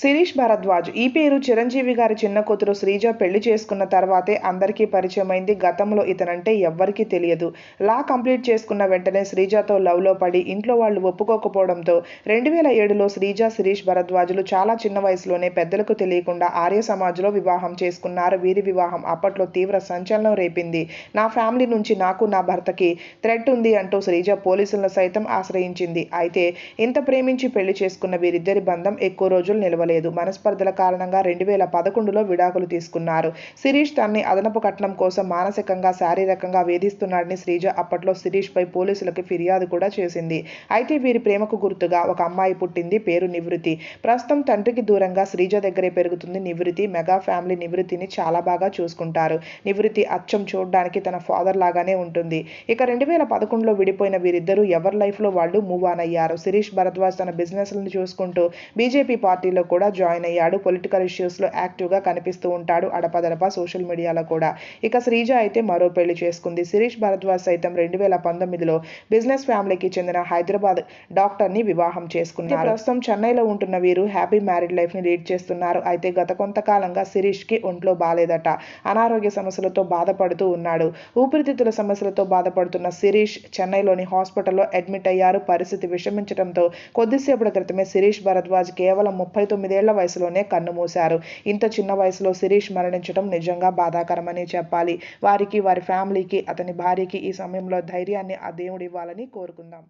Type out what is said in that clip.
శిరీష్ భరద్వాజ్ ఈ పేరు చిరంజీవి గారి చిన్న కూతురు శ్రీజ పెళ్ళి చేసుకున్న తర్వాతే అందరికీ పరిచయమైంది. గతంలో ఇతనంటే ఎవ్వరికీ తెలియదు. లా కంప్లీట్ చేసుకున్న వెంటనే శ్రీజతో లవ్లో పడి ఇంట్లో వాళ్ళు ఒప్పుకోకపోవడంతో రెండు వేల ఏడులో శ్రీజ శిరీష్ భరద్వాజులు చాలా చిన్న వయసులోనే పెద్దలకు తెలియకుండా ఆర్య సమాజ్లో వివాహం చేసుకున్నారు. వీరి వివాహం అప్పట్లో తీవ్ర సంచలనం రేపింది. నా ఫ్యామిలీ నుంచి నాకు నా భర్తకి థ్రెట్ ఉంది అంటూ శ్రీజ పోలీసులను సైతం ఆశ్రయించింది. అయితే ఇంత ప్రేమించి పెళ్ళి చేసుకున్న వీరిద్దరి బంధం ఎక్కువ రోజులు నిలవలేదు. మనస్పర్ధల కారణంగా రెండు వేల పదకొండులో విడాకులు తీసుకున్నారు. శిరీష్ తన్ని అదనపు కట్నం కోసం మానసికంగా శారీరకంగా వేధిస్తున్నాడని శ్రీజ అప్పట్లో శిరీష్ పై పోలీసులకు ఫిర్యాదు కూడా చేసింది. అయితే వీరి ప్రేమకు గుర్తుగా ఒక అమ్మాయి పుట్టింది పేరు నివృత్తి. ప్రస్తుతం తండ్రికి దూరంగా శ్రీజ దగ్గరే పెరుగుతుంది నివృత్తి. మెగా ఫ్యామిలీ నివృత్తిని చాలా బాగా చూసుకుంటారు. నివృత్తి అచ్చం చూడడానికి తన ఫాదర్ లాగానే ఉంటుంది. ఇక రెండు వేల పదకొండులో విడిపోయిన వీరిద్దరూ ఎవరి లైఫ్లో వాళ్ళు మూవ్ ఆన్ అయ్యారు? శిరీష్ భరద్వాజ్ తన బిజినెస్లను చూసుకుంటూ బీజేపీ పార్టీలో కూడా కూడా జాయిన్ అయ్యాడు. పొలిటికల్ ఇష్యూస్లో యాక్టివ్గా కనిపిస్తూ ఉంటాడు అడపదడప సోషల్ మీడియాలో కూడా. ఇక శ్రీజ అయితే మరో పెళ్ళి చేసుకుంది. శిరీష్ భరద్వాజ్ సైతం రెండు వేల పంతొమ్మిదిలో బిజినెస్ ఫ్యామిలీకి చెందిన హైదరాబాద్ డాక్టర్ని వివాహం చేసుకున్నారు. ప్రస్తుతం చెన్నైలో ఉంటున్న వీరు హ్యాపీ మ్యారీడ్ లైఫ్ని లీడ్ చేస్తున్నారు. అయితే గత కొంతకాలంగా శిరీష్కి ఒంట్లో బాలేదట. అనారోగ్య సమస్యలతో బాధపడుతూ ఉన్నాడు. ఊపిరితిత్తుల సమస్యలతో బాధపడుతున్న శిరీష్ చెన్నైలోని హాస్పిటల్లో అడ్మిట్ అయ్యారు. పరిస్థితి విషమించడంతో కొద్దిసేపటి క్రితమే శిరీష్ భరద్వాజ్ కేవలం ముప్పై తొమ్మిదేళ్ళ వయసులోనే కన్నుమూశారు ఇంత చిన్న వయసులో శిరీష్ మరణించడం నిజంగా బాధాకరమని చెప్పాలి. వారికి వారి ఫ్యామిలీకి అతని భార్యకి ఈ సమయంలో ధైర్యాన్ని ఆ దేవుడు ఇవ్వాలని కోరుకుందాం.